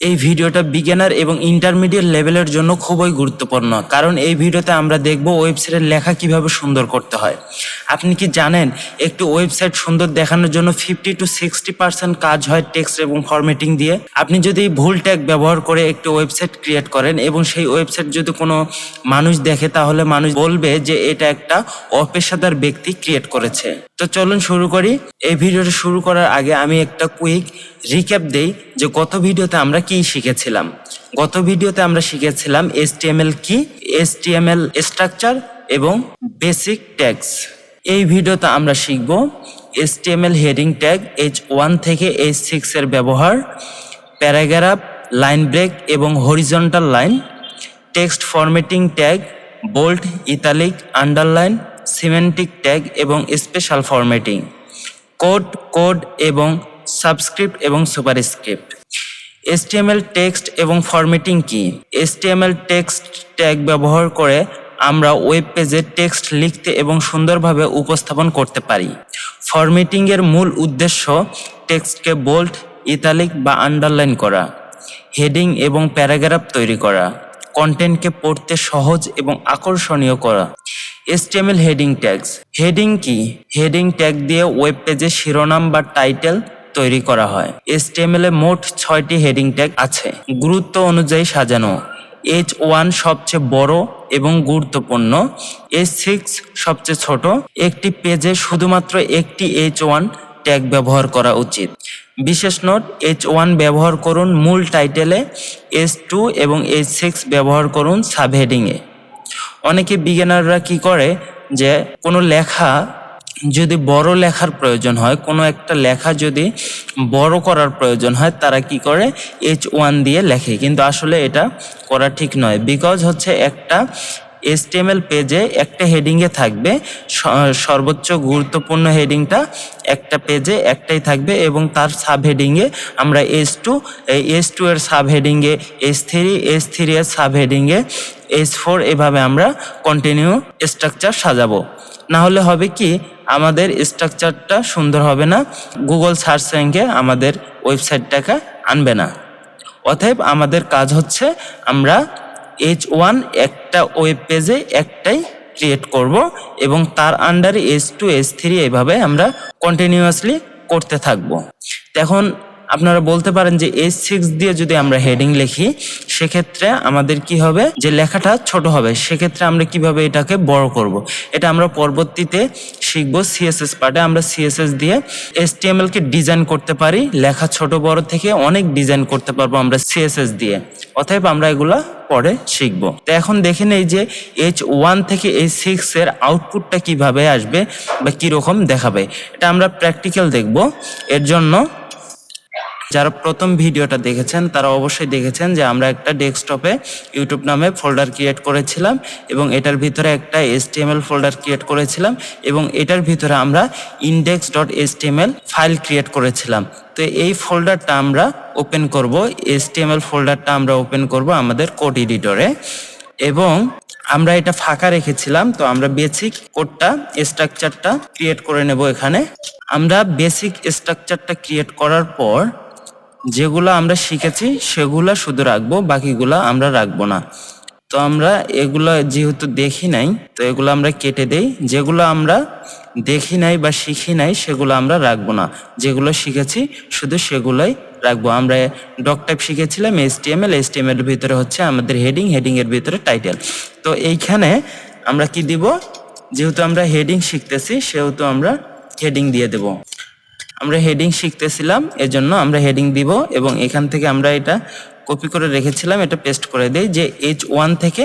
এই ভিডিওটা বিগিনার এবং ইন্টারমিডিয়েট লেভেলের জন্য খুবই গুরুত্বপূর্ণ। কারণ এই ভিডিওতে আমরা দেখব ওয়েবসাইটের লেখা কীভাবে সুন্দর করতে হয়। আপনি কি জানেন, একটি ওয়েবসাইট সুন্দর দেখানোর জন্য ফিফটি টু সিক্সটি পার্সেন্ট কাজ হয় টেক্সট এবং ফরম্যাটিং দিয়ে। আপনি যদি ভুল ট্যাগ ব্যবহার করে একটি ওয়েবসাইট ক্রিয়েট করেন এবং সেই ওয়েবসাইট যদি কোনো মানুষ দেখে, তাহলে মানুষ বলবে যে এটা একটা অপেশাদার ব্যক্তি ক্রিয়েট করেছে। তো চলুন শুরু করি। এই ভিডিওটা শুরু করার আগে আমি একটা কুইক রিক্যাপ দেই যে গত ভিডিওতে আমরা কি শিখেছিলাম? গত ভিডিওতে আমরা শিখেছিলাম এসটিএমএল কি? এসটিএমএল স্ট্রাকচার এবং বেসিক ট্যাগস। এই ভিডিওতে আমরা শিখব HTML heading tag H one থেকে এইচ সিক্স এর ব্যবহার, প্যারাগ্রাফ, লাইন ব্রেক এবং horizontal line, text formatting tag, bold, italic, underline, semantic tag এবং স্পেশাল ফরম্যাটিং, কোড কোড এবং সাবস্ক্রিপ্ট এবং সুপারস্ক্রিপ্ট। HTML টেক্সট এবং ফরম্যাটিং কি? HTML টেক্সট ট্যাগ ব্যবহার করে আমরা ওয়েব পেজে টেক্সট লিখতে এবং সুন্দরভাবে উপস্থাপন করতে পারি। ফরম্যাটিং এর মূল উদ্দেশ্য টেক্সটকে বোল্ড ইতালিক বা আন্ডারলাইন করা হেডিং এবং প্যারাগ্রাফ তৈরি করা কন্টেন্টকে পড়তে সহজ এবং আকর্ষণীয় করা। HTML হেডিং ট্যাগস হেডিং কি? হেডিং ট্যাগ দিয়ে ওয়েব পেজে শিরোনাম বা টাইটেল তৈরি করা হয়। HTML এ মোট ছয়টি হেডিং ট্যাগ আছে। গুরুত্ব অনুযায়ী সাজানো। এইচ ওয়ান সবচেয়ে বড় এবং গুরুত্বপূর্ণ। এইচ সিক্স সবচেয়ে ছোট। একটি পেজে শুধুমাত্র একটি এইচ ওয়ান ট্যাগ ব্যবহার করা উচিত। বিশেষ নোট এইচ ওয়ান ব্যবহার করুন মূল টাইটেলে এইচ টু এবং এইচ সিক্স ব্যবহার করুন সাবহেডিংয়ে অনেকে বিজ্ঞানাররা কি করে? যে কোনো লেখা যদি বড় লেখার প্রয়োজন হয়, কোনো একটা লেখা যদি বড় করার প্রয়োজন হয়, তারা কি করে? এইচ ওয়ান দিয়ে লেখে। কিন্তু আসলে এটা করা ঠিক নয়। বিকজ হচ্ছে একটা এসটিএমএল পেজে একটা হেডিংয়ে থাকবে। সর্বোচ্চ গুরুত্বপূর্ণ হেডিংটা একটা পেজে একটাই থাকবে এবং তার সাব হেডিংয়ে আমরা এস টু এস টু এর সাব হেডিংয়ে এস থ্রি এস থ্রি এর সাব হেডিংয়ে এস ফোর এভাবে আমরা কন্টিনিউ স্ট্রাকচার সাজাবো। না হলে হবে কি, আমাদের স্ট্রাকচারটা সুন্দর হবে না গুগল সার্চ র্যাঙ্কে আমাদের ওয়েবসাইটটাকে আনবে না। অতএব আমাদের কাজ হচ্ছে আমরা এইচ ওয়ান একটা ওয়েব পেজে একটাই ক্রিয়েট করব এবং তার আন্ডারে এস টু এস থ্রি এভাবে আমরা কন্টিনিউয়াসলি করতে থাকব। এখন আপনারা বলতে পারেন যে এস সিক্স দিয়ে যদি আমরা হেডিং লিখি, সেক্ষেত্রে আমাদের কি হবে? যে লেখাটা ছোট হবে, সেক্ষেত্রে আমরা কীভাবে এটাকে বড় করব। এটা আমরা পরবর্তীতে শিখব সিএসএস পার্টে আমরা সিএসএস দিয়ে এসটিএমএল কে ডিজাইন করতে পারি, লেখা ছোট বড় থেকে অনেক ডিজাইন করতে পারব আমরা সিএসএস দিয়ে। অতএব আমরা এগুলা পরে শিখব। তো এখন দেখে নেই যে এইচ ওয়ান থেকে এইচ সিক্স এর আউটপুটটা কীভাবে আসবে বা কীরকম দেখাবে। এটা আমরা প্র্যাকটিক্যাল দেখব। এর জন্য যারা প্রথম ভিডিওটা দেখেছেন, তারা অবশ্যই দেখেছেন যে আমরা একটা ডেস্কটপে ইউটিউব নামে ফোল্ডার ক্রিয়েট করেছিলাম এবং এটার ভিতরে একটা এসটিএমএল ফোল্ডার ক্রিয়েট করেছিলাম এবং এটার ভিতরে আমরা index dot HTML file create করেছিলাম। তো এই ফোল্ডারটা আমরা ওপেন করব এসটিএমএল ফোল্ডারটা আমরা ওপেন করব আমাদের কোড এডিটরে এবং আমরা এটা ফাঁকা রেখেছিলাম, তো আমরা বেসিক কোডটা স্ট্রাকচারটা ক্রিয়েট করে নেব এখানে। আমরা বেসিক স্ট্রাকচারটা ক্রিয়েট করার পর যেগুলো আমরা শিখেছি, সেগুলো শুধু রাখব, বাকিগুলো আমরা রাখব না। তো আমরা এগুলো যেহেতু দেখি নাই, তো এগুলো আমরা কেটে দেই। যেগুলো আমরা দেখি নাই বা শিখি নাই, সেগুলো আমরা রাখব না। যেগুলো শিখেছি, শুধু সেগুলোই রাখব। আমরা ডক টাইপ শিখেছিলাম H T M L H T M এর ভিতরে হচ্ছে আমাদের হেডিং হেডিং এর ভিতরে টাইটেল। তো এইখানে আমরা কি দিব? যেহেতু আমরা হেডিং শিখতেছি, সেহেতু আমরা হেডিং দিয়ে দেব। আমরা হেডিং শিখতেছিলাম, এজন্য আমরা হেডিং দিব এবং এখান থেকে আমরা এটা কপি করে রেখেছিলাম, এটা পেস্ট করে দেই যে এইচ ওয়ান থেকে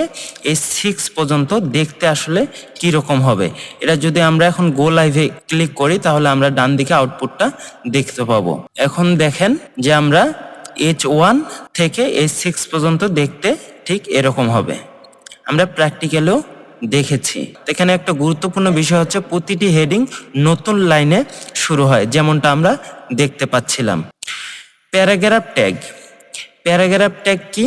এইচ সিক্স পর্যন্ত দেখতে আসলে কি রকম হবে। এটা যদি আমরা এখন গো লাইভে ক্লিক করি, তাহলে আমরা ডান দিকে আউটপুটটা দেখতে পাবো। এখন দেখেন যে আমরা এইচ ওয়ান থেকে এইচ সিক্স পর্যন্ত দেখতে ঠিক এরকম হবে। আমরা প্র্যাকটিক্যালেও দেখেছি। এখানে একটা গুরুত্বপূর্ণ বিষয় হচ্ছে প্রতিটি হেডিং নতুন লাইনে শুরু হয়, যেমনটা আমরা দেখতে পাচ্ছিলাম। প্যারাগ্রাফ ট্যাগ প্যারাগ্রাফ ট্যাগ কি?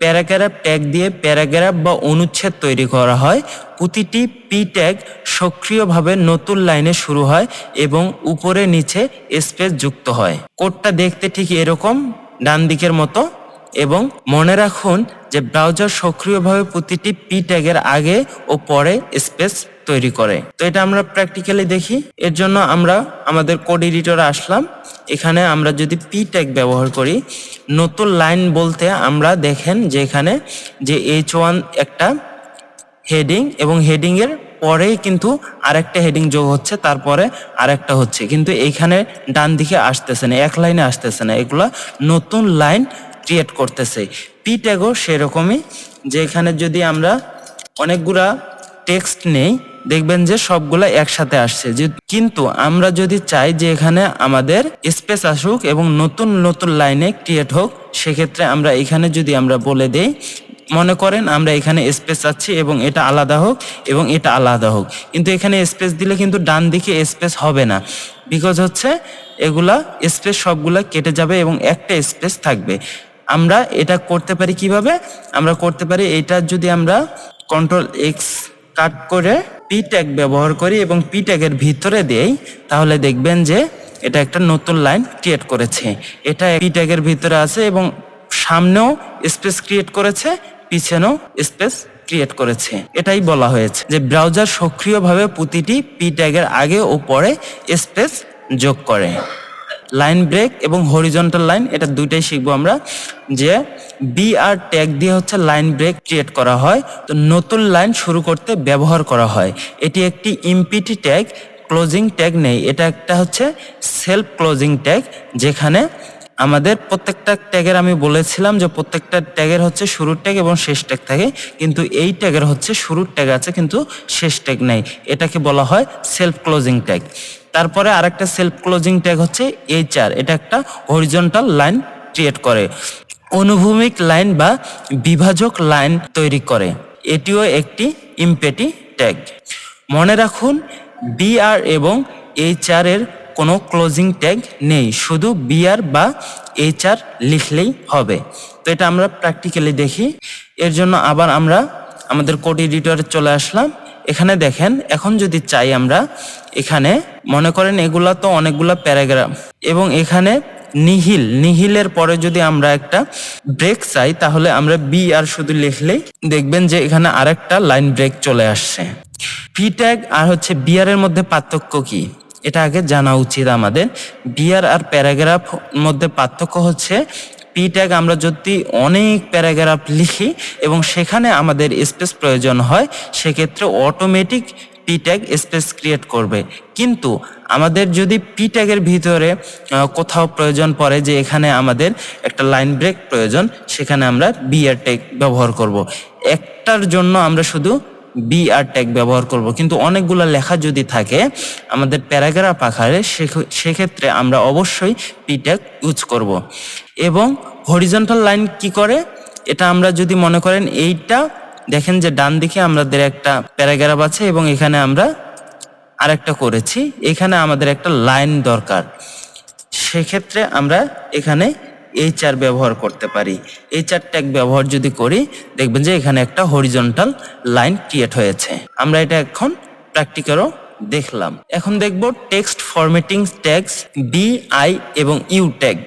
প্যারাগ্রাফ ট্যাগ দিয়ে প্যারাগ্রাফ বা অনুচ্ছেদ তৈরি করা হয়। প্রতিটি পি ট্যাগ সক্রিয়ভাবে নতুন লাইনে শুরু হয় এবং উপরে নিচে স্পেস যুক্ত হয়। কোডটা দেখতে ঠিক এরকম ডান দিকের মতো। এবং মনে রাখুন যে ব্রাউজার সক্রিয়ভাবে প্রতিটি পি ট্যাগের আগে ও পরে স্পেস তৈরি করে। তো এটা আমরা প্র্যাকটিক্যালি দেখি। এর জন্য আমরা আমাদের কোড এডিটরে আসলাম। এখানে আমরা যদি পি ট্যাগ ব্যবহার করি, নতুন লাইন বলতে আমরা দেখেন যে এখানে যে এইচ ওয়ান একটা হেডিং এবং হেডিং এর পরেই কিন্তু আরেকটা হেডিং যোগ হচ্ছে, তারপরে আরেকটা হচ্ছে। কিন্তু এইখানে ডান দিকে আসতেছে না, এক লাইনে আসতেছে না। এগুলা নতুন লাইন ক্রিয়েট করতেছে। পি ট্যাগও সেরকমই, যে এখানে যদি আমরা অনেকগুলা টেক্সট নেই, দেখবেন যে সবগুলা একসাথে আসছে। যে কিন্তু আমরা যদি চাই যে এখানে আমাদের স্পেস আসুক এবং নতুন নতুন লাইনে ক্রিয়েট হোক, সেক্ষেত্রে আমরা এখানে যদি আমরা বলে দেই, মনে করেন আমরা এখানে স্পেস চাচ্ছি এবং এটা আলাদা হোক এবং এটা আলাদা হোক। কিন্তু এখানে স্পেস দিলে কিন্তু ডান দিকে স্পেস হবে না। বিকজ হচ্ছে এগুলা স্পেস সবগুলা কেটে যাবে এবং একটা স্পেস থাকবে। আমরা এটা করতে পারি কীভাবে? আমরা করতে পারি এটা যদি আমরা কন্ট্রোল এক্স কাট করে পি ট্যাগ ব্যবহার করি এবং পি ট্যাগের ভিতরে দেই, তাহলে দেখবেন যে এটা একটা নতুন লাইন ক্রিয়েট করেছে। এটা পি ট্যাগের ভিতরে আছে এবং সামনেও স্পেস ক্রিয়েট করেছে, পিছনেও স্পেস ক্রিয়েট করেছে। এটাই বলা হয়েছে যে ব্রাউজার সক্রিয়ভাবে প্রতিটি পি ট্যাগের আগে ও পরে স্পেস যোগ করে। লাইন ব্রেক এবং হরিজন্টাল লাইন এটা দুইটাই শিখব আমরা, যে বি আর ট্যাগ দিয়ে হচ্ছে লাইন ব্রেক ক্রিয়েট করা হয়। তো নতুন লাইন শুরু করতে ব্যবহার করা হয়। এটি একটি ইমপিটি ট্যাগ ক্লোজিং ট্যাগ নেই। এটা একটা হচ্ছে সেলফ ক্লোজিং ট্যাগ যেখানে আমাদের প্রত্যেকটা ট্যাগের আমি বলেছিলাম যে প্রত্যেকটা ট্যাগের হচ্ছে শুরুর ট্যাগ এবং শেষ ট্যাগ থাকে, কিন্তু এই ট্যাগের হচ্ছে শুরুর ট্যাগ আছে, কিন্তু শেষ ট্যাগ নেই। এটাকে বলা হয় সেলফ ক্লোজিং ট্যাগ তারপরে আরেকটা সেলফ ক্লোজিং ট্যাগ হচ্ছে এইচ আর এটা একটা হরিজন্টাল লাইন ক্রিয়েট করে। অনুভূমিক লাইন বা বিভাজক লাইন তৈরি করে। এটিও একটি ইমপেটি ট্যাগ মনে রাখুন বিআর এবং এইচআর এর কোনো ক্লোজিং ট্যাগ নেই, শুধু বিআর বা এইচআর লিখলেই হবে। তো এটা আমরা প্র্যাকটিক্যালি দেখি। এর জন্য আবার আমরা আমাদের কোড এডিটরে চলে আসলাম। এখানে দেখেন, এখন যদি চাই আমরা, এখানে মনে করেন এগুলা তো অনেকগুলা প্যারাগ্রাফ। এবং এখানে নিহিল, নিহিলের পরে যদি আমরা একটা ব্রেক চাই, তাহলে আমরা বি আর শুধু লিখলেই দেখবেন যে এখানে আরেকটা লাইন ব্রেক চলে আসছে। পি ট্যাগ আর হচ্ছে বিয়ার এর মধ্যে পার্থক্য কি? এটা আগে জানা উচিত আমাদের। বিয়ার আর প্যারাগ্রাফ মধ্যে পার্থক্য হচ্ছে পি ট্যাগ আমরা যদি অনেক প্যারাগ্রাফ লিখি এবং সেখানে আমাদের স্পেস প্রয়োজন হয়, সেক্ষেত্রে automatic P tag space create করবে। কিন্তু আমাদের যদি পি ট্যাগের ভিতরে কোথাও প্রয়োজন পড়ে যে এখানে আমাদের একটা লাইন ব্রেক প্রয়োজন, সেখানে আমরা বি আর ট্যাগ ব্যবহার করব। একটার জন্য আমরা শুধু বি আর ট্যাগ ব্যবহার করব। কিন্তু অনেকগুলো লেখা যদি থাকে, আমাদের প্যারাগ্রাফ আকারে সেক্ষেত্রে আমরা অবশ্যই পি ট্যাগ ইউজ করব। এবং হরিজন্টাল লাইন কি করে? এটা আমরা যদি মনে করেন এইটা, দেখেন যে ডান দিকে আমাদের একটা প্যারাগ্রাফ আছে এবং এখানে আমরা আরেকটা করেছি। এখানে আমাদের একটা লাইন দরকার। সেক্ষেত্রে আমরা এখানে এই চার ব্যবহার করতে পারি। এই চার ট্যাগ ব্যবহার যদি করি, দেখবেন যে এখানে একটা হরিজন্টাল লাইন ক্রিয়েট হয়েছে। আমরা এটা এখন প্র্যাকটিক্যালও দেখলাম। এখন দেখব text formatting tags B I এবং ইউ ট্যাগ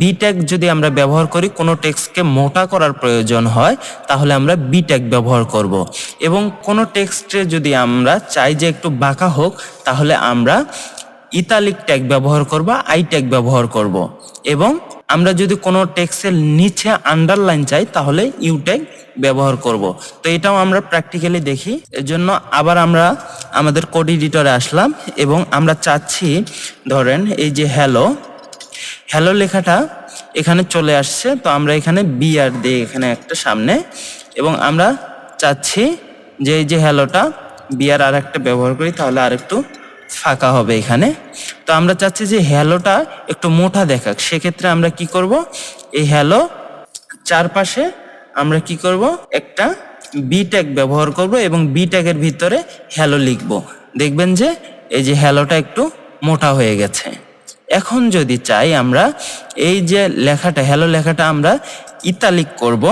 বি ট্যাগ যদি আমরা ব্যবহার করি, কোনো টেক্সটকে মোটা করার প্রয়োজন হয়, তাহলে আমরা বি ট্যাগ ব্যবহার করব। এবং কোনো টেক্সটে যদি আমরা চাই যে একটু বাঁকা হোক, তাহলে আমরা ইতালিক ট্যাগ ব্যবহার করব আই ট্যাগ ব্যবহার করব। এবং আমরা যদি কোনো টেক্সটের নিচে আন্ডারলাইন চাই, তাহলে ইউ ব্যবহার করব। তো এটাও আমরা প্র্যাকটিক্যালি দেখি। এর জন্য আবার আমরা আমাদের কোড এডিটরে আসলাম এবং আমরা চাচ্ছি, ধরেন এই যে হ্যালো হ্যালো লেখাটা এখানে চলে আসছে। তো আমরা এখানে বি আর দিই এখানে একটা সামনে এবং আমরা চাচ্ছি যে এই যে হ্যালোটা বিয়ার আর একটা ব্যবহার করি, তাহলে আর একটু ফাঁকা হবে এখানে। তো আমরা চাচ্ছি যে হ্যালোটা একটু মোটা দেখাক। সেক্ষেত্রে আমরা কি করব? এই হ্যালো চারপাশে আমরা কি করব? একটা বি ট্যাগ ব্যবহার করব এবং বি ট্যাগের ভিতরে হ্যালো লিখব। দেখবেন যে এই যে হ্যালোটা একটু মোটা হয়ে গেছে। এখন যদি চাই আমরা এই যে লেখাটা, হ্যালো লেখাটা আমরা ইতালিক করব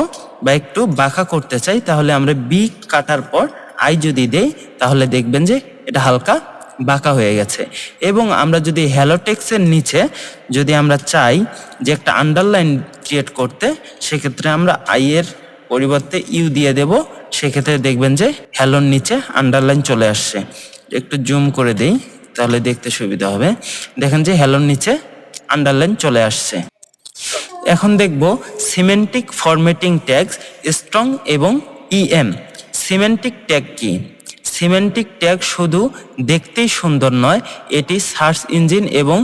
বা একটু বাঁকা করতে চাই, তাহলে আমরা বি কাটার পর আই যদি দেই, তাহলে দেখবেন যে এটা হালকা বাঁকা হয়ে গেছে। এবং আমরা যদি হ্যালো টেক্সের নিচে যদি আমরা চাই যে একটা আন্ডারলাইন ক্রিয়েট করতে, সেক্ষেত্রে আমরা আই এর পরিবর্তে ইউ দিয়ে দেব। সেক্ষেত্রে দেখবেন যে হ্যালোর নিচে আন্ডারলাইন চলে আসছে। একটু জুম করে দেই, তাহলে দেখতে সুবিধা হবে। দেখেন যে হ্যালোর নিচে আন্ডারলাইন চলে আসছে। এখন দেখব সিমেন্টিক ফরম্যাটিং ট্যাগস স্ট্রং এবং ইএম সিমেন্টিক ট্যাগ কি? সিমেন্টিক ট্যাগ শুধু দেখতেই সুন্দর নয়, এটি সার্চ ইঞ্জিন এবং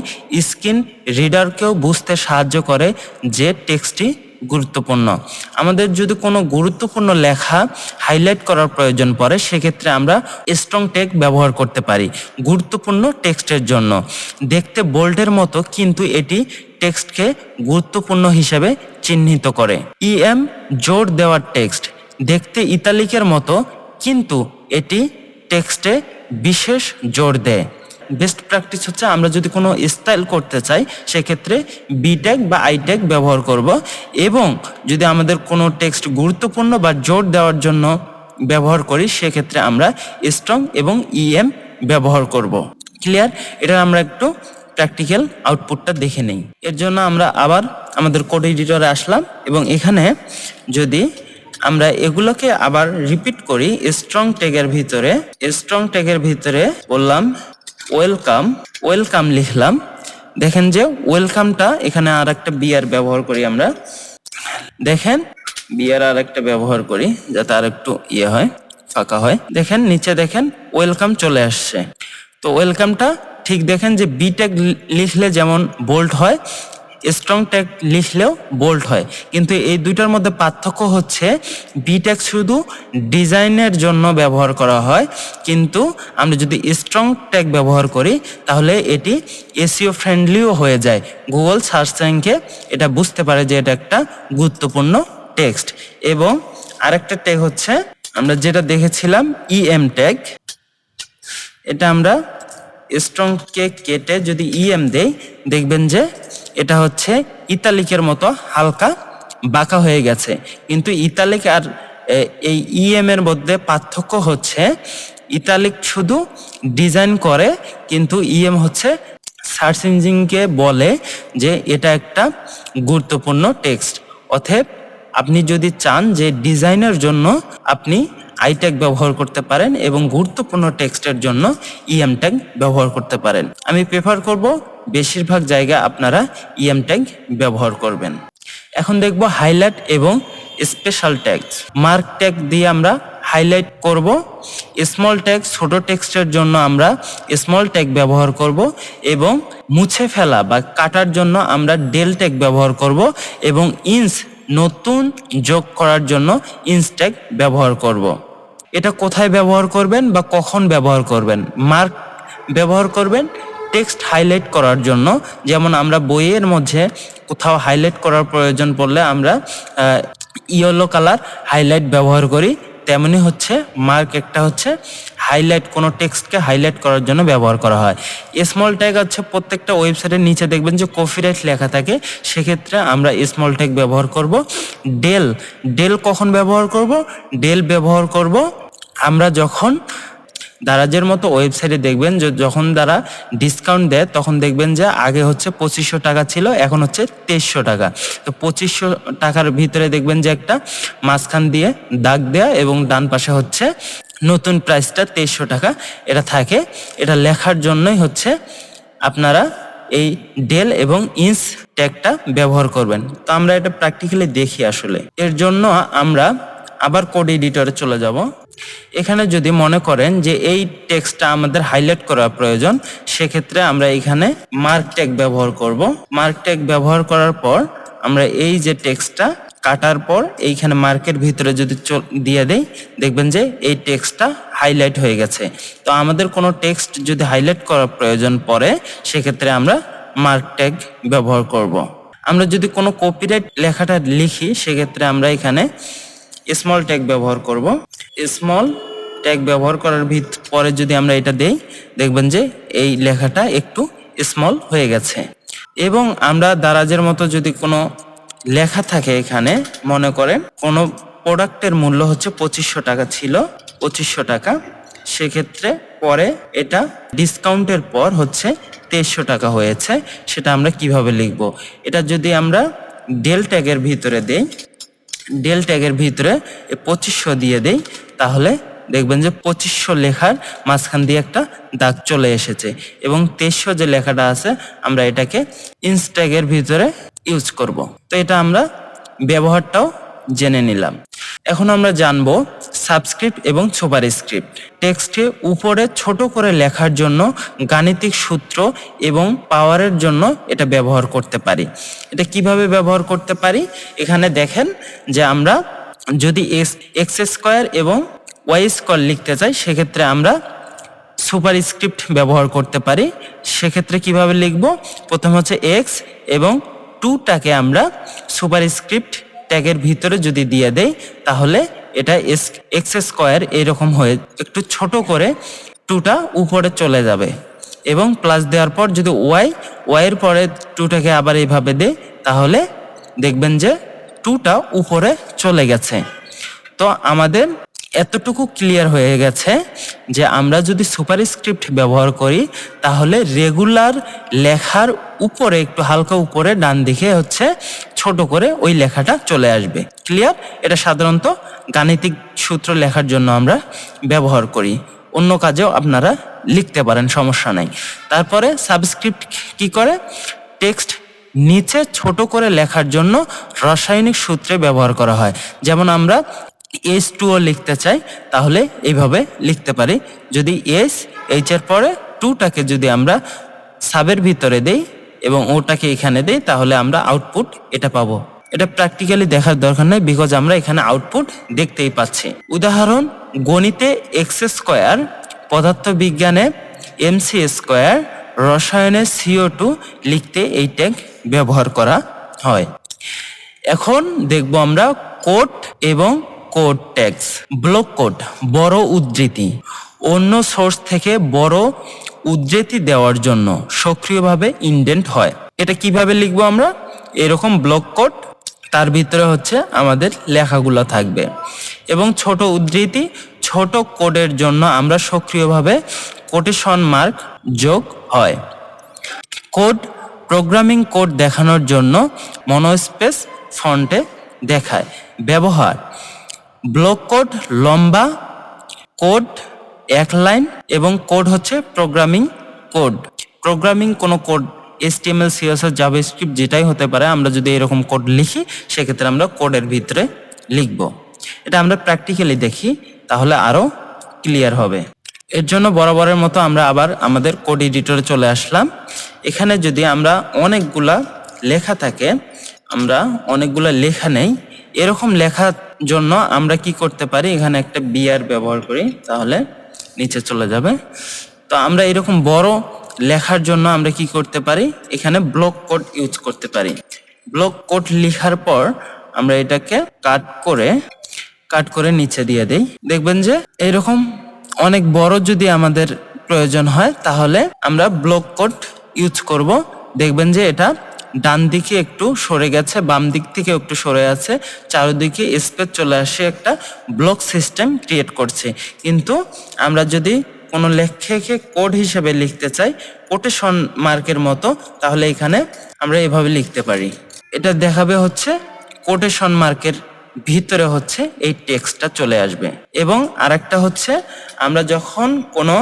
স্ক্রিন রিডারকেও বুঝতে সাহায্য করে যে টেক্সটটি গুরুত্বপূর্ণ। আমাদের যদি কোনো গুরুত্বপূর্ণ লেখা হাইলাইট করার প্রয়োজন পড়ে, সেক্ষেত্রে আমরা স্ট্রং ট্যাগ ব্যবহার করতে পারি গুরুত্বপূর্ণ টেক্সটের জন্য। দেখতে বোল্ডের মতো, কিন্তু এটি টেক্সটকে গুরুত্বপূর্ণ হিসেবে চিহ্নিত করে। ইএম জোর দেওয়ার টেক্সট। দেখতে ইতালিকের মতো, কিন্তু এটি টেক্সটে বিশেষ জোর দেয়। বেস্ট প্র্যাকটিস হচ্ছে আমরা যদি কোনো স্টাইল করতে চাই, সেক্ষেত্রে বি ট্যাগ বা আই ট্যাগ ব্যবহার করব এবং যদি আমাদের কোনো টেক্সট গুরুত্বপূর্ণ বা জোর দেওয়ার জন্য ব্যবহার করি, সেক্ষেত্রে আমরা স্ট্রং এবং ইএম ব্যবহার করব। ক্লিয়ার এটা আমরা একটু প্র্যাকটিক্যাল আউটপুটটা দেখে নেই। এর জন্য আমরা আবার আমাদের কোড এডিটরে আসলাম এবং এখানে যদি আমরা এগুলোকে আবার রিপিট করি স্ট্রং ট্যাগের ভিতরে। স্ট্রং ট্যাগের ভিতরে বললাম ওয়েলকাম ওয়েলকাম লিখলাম। দেখেন যে ওয়েলকামটা এখানে আর একটা বিয়ার ব্যবহার করি আমরা। দেখেন বিয়ার আর একটা ব্যবহার করি, যাতে আর একটু ইয়ে হয়, ফাঁকা হয়। দেখেন, নিচে দেখেন ওয়েলকাম চলে আসছে। তো ওয়েলকামটা ঠিক দেখেন যে বিটেক লিখলে যেমন বোল্ড হয় স্ট্রং ট্যাগ লিখলেও বোল্ড হয়। কিন্তু এই দুইটার মধ্যে পার্থক্য হচ্ছে বি ট্যাগ শুধু ডিজাইনের জন্য ব্যবহার করা হয়, কিন্তু আমরা যদি স্ট্রং ট্যাগ ব্যবহার করি, তাহলে এটি এসিও ফ্রেন্ডলিও হয়ে যায়। গুগল সার্চ র্যাঙ্কে এটা বুঝতে পারে যে এটা একটা গুরুত্বপূর্ণ টেক্সট এবং আরেকটা ট্যাগ হচ্ছে, আমরা যেটা দেখেছিলাম ইএম ট্যাগ এটা আমরা স্ট্রং স্ট্রংকে কেটে যদি ইএম দেই, দেখবেন যে এটা হচ্ছে ইতালিকের মতো হালকা বাঁকা হয়ে গেছে। কিন্তু ইতালিক আর এই ইএম এর মধ্যে পার্থক্য হচ্ছে ইতালিক শুধু ডিজাইন করে, কিন্তু ইএম হচ্ছে সার্চ ইঞ্জিনকে বলে যে এটা একটা গুরুত্বপূর্ণ টেক্সট। অতএব আপনি যদি চান যে ডিজাইনের জন্য আপনি আই ট্যাগ ব্যবহার করতে পারেন এবং গুরুত্বপূর্ণ টেক্সটের জন্য ইএম ট্যাগ ব্যবহার করতে পারেন। আমি প্রেফার করব বেশিরভাগ জায়গায় আপনারা ইএম ট্যাগ ব্যবহার করবেন। এখন দেখব হাইলাইট এবং স্পেশাল ট্যাগ মার্ক ট্যাগ দিয়ে আমরা হাইলাইট করব। স্মল ট্যাগ ছোট টেক্সটের জন্য আমরা স্মল ট্যাগ ব্যবহার করব এবং মুছে ফেলা বা কাটার জন্য আমরা ডেল ট্যাগ ব্যবহার করব এবং ইন্স নতুন যোগ করার জন্য ইন্স ট্যাগ ব্যবহার করব। এটা কোথায় ব্যবহার করবেন বা কখন ব্যবহার করবেন? মার্ক ব্যবহার করবেন টেক্সট হাইলাইট করার জন্য। যেমন আমরা বইয়ের মধ্যে কোথাও হাইলাইট করার প্রয়োজন পড়লে আমরা ইয়েলো কালার হাইলাইট ব্যবহার করি। তেমনি হচ্ছে মার্ক একটা হচ্ছে হাইলাইট কোনো টেক্সটকে হাইলাইট করার জন্য ব্যবহার করা হয়। স্মল ট্যাগ হচ্ছে প্রত্যেকটা ওয়েবসাইটের নিচে দেখবেন যে কপিরাইট লেখা থাকে, সেক্ষেত্রে আমরা স্মল ট্যাগ ব্যবহার করব। ডেল ডেল কখন ব্যবহার করব? ডেল ব্যবহার করব আমরা যখন দারাজের মতো ওয়েবসাইটে দেখবেন যে যখন তারা ডিসকাউন্ট দেয়, তখন দেখবেন যে আগে হচ্ছে পঁচিশশো টাকা ছিল, এখন হচ্ছে তেইশশো টাকা। তো পঁচিশশো টাকার ভিতরে দেখবেন যে একটা মাঝখান দিয়ে দাগ দেয়া এবং ডান পাশে হচ্ছে নতুন প্রাইসটা তেইশশো টাকা, এটা থাকে। এটা লেখার জন্যই হচ্ছে আপনারা এই ডেল এবং ইন্স ট্যাগটা ব্যবহার করবেন। তো আমরা এটা প্র্যাকটিক্যালি দেখি আসলে। এর জন্য আমরা আবার কোড এডিটরে চলে যাব। এখানে যদি মনে করেন যে এই টেক্সটটা আমাদের হাইলাইট করা প্রয়োজন, সেক্ষেত্রে আমরা এখানে মার্ক ট্যাগ ব্যবহার করব মার্ক ট্যাগ ব্যবহার করার পর আমরা এই যে টেক্সটটা কাটার পর এইখানে মার্কের ভিতরে যদি দিয়ে দেই, দেখবেন যে এই টেক্সটটা হাইলাইট হয়ে গেছে তো আমাদের কোনো টেক্সট যদি হাইলাইট করার প্রয়োজন পড়ে, সেক্ষেত্রে আমরা মার্ক ট্যাগ ব্যবহার করব। আমরা যদি কোনো কপিরাইট লেখাটা লিখি, সেক্ষেত্রে আমরা এখানে স্মল ট্যাগ ব্যবহার করব। স্মল ট্যাগ ব্যবহার করার ভিত, পরে যদি আমরা এটা দেই, দেখবেন যে এই লেখাটা একটু স্মল হয়ে গেছে। এবং আমরা দারাজের মতো যদি কোনো লেখা থাকে এখানে, মনে করেন কোনো প্রোডাক্টের মূল্য হচ্ছে পঁচিশশো টাকা ছিল, পঁচিশশো টাকা, সেক্ষেত্রে পরে এটা ডিসকাউন্টের পর হচ্ছে তেইশশো টাকা হয়েছে, সেটা আমরা কীভাবে লিখব? এটা যদি আমরা ডেল ট্যাগের ভিতরে দেই ডেল ট্যাগের ভিতরে পঁচিশশো দিয়ে দেই, তাহলে দেখবেন যে পঁচিশশো লেখার মাঝখান দিয়ে একটা দাগ চলে এসেছে এবং তেইশশো যে লেখাটা আছে, আমরা এটাকে ইঞ্চ ট্যাগের ভিতরে ইউজ করব। তো এটা আমরা ব্যবহারটাও জেনে নিলাম। এখন আমরা জানব সাবস্ক্রিপ্ট এবং সুপার স্ক্রিপ্ট টেক্সটে উপরে ছোট করে লেখার জন্য গাণিতিক সূত্র এবং পাওয়ারের জন্য এটা ব্যবহার করতে পারি। এটা কীভাবে ব্যবহার করতে পারি? এখানে দেখেন যে আমরা যদি এক্স এক্স স্কোয়ার এবং ওয়াই স্কোয়ার লিখতে চাই, সেক্ষেত্রে আমরা সুপার স্ক্রিপ্ট ব্যবহার করতে পারি। সেক্ষেত্রে কীভাবে লিখব? প্রথম হচ্ছে এক্স এবং টুটাকে আমরা সুপার স্ক্রিপ্ট ট্যাগের ভিতরে যদি দিয়ে দেই, তাহলে এটা এক্স স্কোয়ার এরকম হয়ে, একটু ছোট করে টুটা উপরে চলে যাবে। এবং প্লাস দেওয়ার পর যদি ওয়াই ওয়াইয়ের পরে টুটাকে আবার এইভাবে দেই তাহলে দেখবেন যে টুটা উপরে চলে গেছে। তো আমাদের এতটুকু ক্লিয়ার হয়ে গেছে যে আমরা যদি সুপারস্ক্রিপ্ট ব্যবহার করি, তাহলে রেগুলার লেখার উপরে, একটু হালকা উপরে ডান দিকে হচ্ছে ছোট করে ওই লেখাটা চলে আসবে। ক্লিয়ার এটা সাধারণত গাণিতিক সূত্র লেখার জন্য আমরা ব্যবহার করি। অন্য কাজেও আপনারা লিখতে পারেন, সমস্যা নাই। তারপরে সাবস্ক্রিপ্ট কি করে? টেক্সট নিচে ছোট করে লেখার জন্য রাসায়নিক সূত্রে ব্যবহার করা হয়। যেমন আমরা এস টুও লিখতে চাই, তাহলে এইভাবে লিখতে পারি। যদি এস এইচ এর পরে টুটাকে যদি আমরা সাবের ভিতরে দেই এবং ওটাকে এখানে দেই, তাহলে আমরা আউটপুট এটা পাবো। এটা প্র্যাকটিক্যালি দেখার দরকার নেই বিকজ আমরা এখানে আউটপুট দেখতেই পাচ্ছি। উদাহরণ, গণিতে এক্স স্কোয়ার পদার্থবিজ্ঞানে এমসি স্কোয়ার রসায়নে সিও টু লিখতে এই ট্যাগ ব্যবহার করা হয়। এখন দেখব আমরা কোড এবং কোড ট্যাক্স ব্লক কোড বড় উদ্ধৃতি। অন্য সোর্স থেকে বড় উদ্ধৃতি দেওয়ার জন্য সক্রিয়ভাবে ইনডেন্ট হয়। এটা কীভাবে লিখব আমরা? এরকম ব্লক কোড তার ভিতরে হচ্ছে আমাদের লেখাগুলো থাকবে। এবং ছোট উদ্ধৃতি, ছোট কোডের জন্য আমরা সক্রিয়ভাবে কোটেশন মার্ক যোগ হয়। কোড প্রোগ্রামিং কোড দেখানোর জন্য মনোস্পেস ফন্টে দেখায়। ব্যবহার ব্লক কোড লম্বা কোড এক লাইন এবং কোড হচ্ছে প্রোগ্রামিং কোড। প্রোগ্রামিং কোনো কোড, এসটিএমএল, সিএসএস, জাভাস্ক্রিপ্ট যেটাই হতে পারে, আমরা যদি এরকম কোড লিখি, সেক্ষেত্রে আমরা কোডের ভিতরে লিখব। এটা আমরা প্র্যাকটিক্যালি দেখি, তাহলে আরও ক্লিয়ার হবে। এর জন্য বরাবরের মতো আমরা আবার আমাদের কোড এডিটরে চলে আসলাম। এখানে যদি আমরা অনেকগুলা লেখা থাকে, আমরা অনেকগুলা লেখা নেই, এরকম লেখার জন্য আমরা কি করতে পারি, এখানে একটা বিয়ার ব্যবহার করি, তাহলে নিচে চলে যাবে। তো আমরা এরকম বড় লেখার জন্য আমরা কি করতে পারি? এখানে ব্লক কোড ইউজ করতে পারি। ব্লক কোড লেখার পর আমরা এটাকে কাট করে কাট করে নিচে দিয়ে দেই। দেখবেন যে এরকম অনেক বড় যদি আমাদের প্রয়োজন হয়, তাহলে আমরা ব্লক কোড ইউজ করব। দেখবেন যে এটা ডান দিকে একটু সরে গেছে বাম দিক থেকে একটু সরে আছে, চারিদিকে স্পেস চলে আসে একটা ব্লক সিস্টেম ক্রিয়েট করছে। কিন্তু আমরা যদি কোনো লেখাকে কোড হিসেবে লিখতে চাই কোটেশন মার্কের মতো, তাহলে এখানে আমরা এভাবে লিখতে পারি। এটা দেখাবে হচ্ছে কোটেশন মার্কের ভিতরে হচ্ছে এই টেক্সটটা চলে আসবে। এবং আরেকটা হচ্ছে আমরা যখন কোনো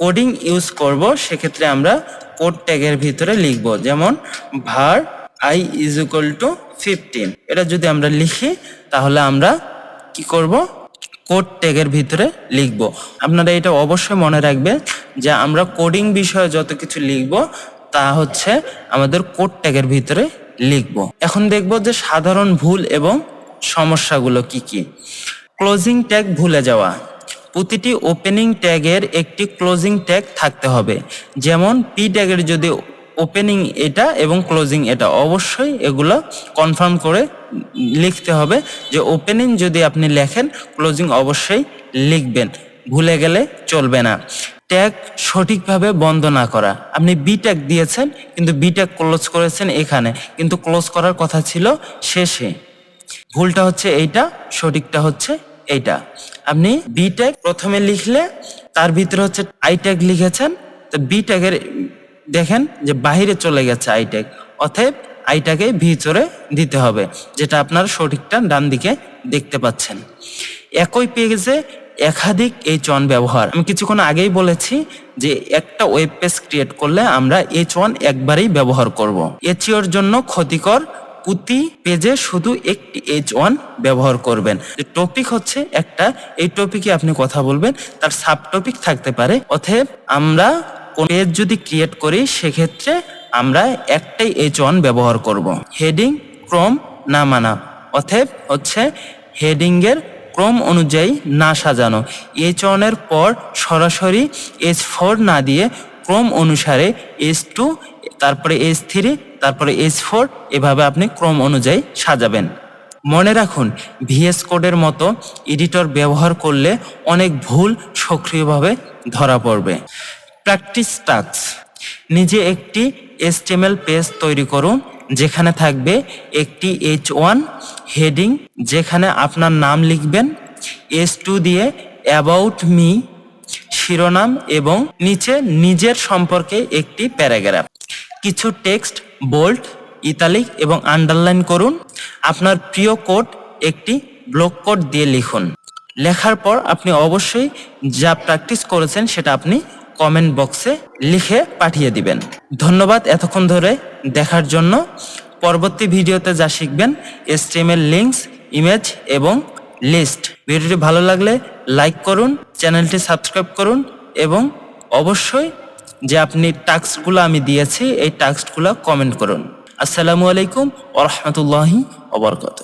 কোডিং ইউজ করব, সেক্ষেত্রে আমরা কোড ট্যাগের ভিতরে লিখব, যেমন var I is equal to fifteen এটা যদি আমরা লিখি, তাহলে আমরা কি করব? কোড ট্যাগের ভিতরে লিখব। আপনারা এটা অবশ্যই মনে রাখবেন যে আমরা কোডিং বিষয়ে যত কিছু লিখব, তা হচ্ছে আমাদের কোড ট্যাগের ভিতরে লিখব। এখন দেখব যে সাধারণ ভুল এবং সমস্যাগুলো কি কি। ক্লোজিং ট্যাগ ভুলে যাওয়া। প্রতিটি ওপেনিং ট্যাগের একটি ক্লোজিং ট্যাগ থাকতে হবে। যেমন পি ট্যাগের যদি ওপেনিং এটা এবং ক্লোজিং এটা, অবশ্যই এগুলো কনফার্ম করে লিখতে হবে যে ওপেনিং যদি আপনি লেখেন ক্লোজিং অবশ্যই লিখবেন। ভুলে গেলে চলবে না। ট্যাগ সঠিকভাবে বন্ধ না করা। আপনি বি ট্যাগ দিয়েছেন, কিন্তু বি ট্যাগ ক্লোজ করেছেন এখানে। কিন্তু ক্লোজ করার কথা ছিল শেষে। ভুলটা হচ্ছে এইটা, সঠিকটা হচ্ছে এইটা। আপনি বি ট্যাগ প্রথমে লিখলে, তার ভিতরে হচ্ছে আইটেক লিখেছেন, তো বি ট্যাগের দেখেন যে বাহিরে চলে গেছে আইটেক অতএব আইটাকে ভিতরে দিতে হবে, যেটা আপনার সঠিকটা ডান দিকে দেখতে পাচ্ছেন। একই পেজে একাধিক এইচ ওয়ান ব্যবহার। আমি কিছুক্ষণ আগেই বলেছি যে একটা ওয়েব পেজ ক্রিয়েট করলে আমরা এইচ ওয়ান একবারেই ব্যবহার করব। এচিওর জন্য ক্ষতিকর প্রতি পেজে শুধু একটি এইচ ওয়ান ব্যবহার করবেন। টপিক হচ্ছে একটা, এই টপিকে আপনি কথা বলবেন, তার সাব টপিক থাকতে পারে। অতএব আমরা পেজ যদি ক্রিয়েট করি, সেক্ষেত্রে আমরা একটাই এইচ ওয়ান ব্যবহার করব। হেডিং ক্রম না মানা। অতএব হচ্ছে হেডিংয়ের ক্রম অনুযায়ী না সাজানো। এইচ ওয়ানের পর সরাসরি এইচ ফোর না দিয়ে ক্রম অনুসারে এইচ টু তারপরে এইচ থ্রি তারপরে এইচ ফোর এভাবে আপনি ক্রম অনুযায়ী সাজাবেন। মনে রাখুন ভিএস কোডের মতো এডিটর ব্যবহার করলে অনেক ভুল সক্রিয়ভাবে ধরা পড়বে। প্র্যাকটিস টাস্ক নিজে একটি এসটিএমএল পেজ তৈরি করুন, যেখানে থাকবে একটি এইচ ওয়ান হেডিং যেখানে আপনার নাম লিখবেন এস টু দিয়ে অ্যাবাউট মি শিরোনাম এবং নিচে নিজের সম্পর্কে একটি প্যারাগ্রাফ। কিছু টেক্সট বোল্ড ইতালিক এবং আন্ডারলাইন করুন। আপনার প্রিয় কোড একটি ব্লক কোড দিয়ে লিখুন। লেখার পর আপনি অবশ্যই যা প্র্যাকটিস করেছেন সেটা আপনি কমেন্ট বক্সে লিখে পাঠিয়ে দিবেন। ধন্যবাদ এতক্ষণ ধরে দেখার জন্য। পরবর্তী ভিডিওতে যা শিখবেন, এসটিএমএল লিঙ্কস ইমেজ এবং লিস্ট। ভিডিওটি ভালো লাগলে লাইক করুন, চ্যানেলটি সাবস্ক্রাইব করুন এবং অবশ্যই যে আপনি টাস্কগুলো আমি দিয়েছি এই টাস্কগুলো কমেন্ট করুন। আসসালামু আলাইকুম ওরহমতুল্লাহি ওবরকাত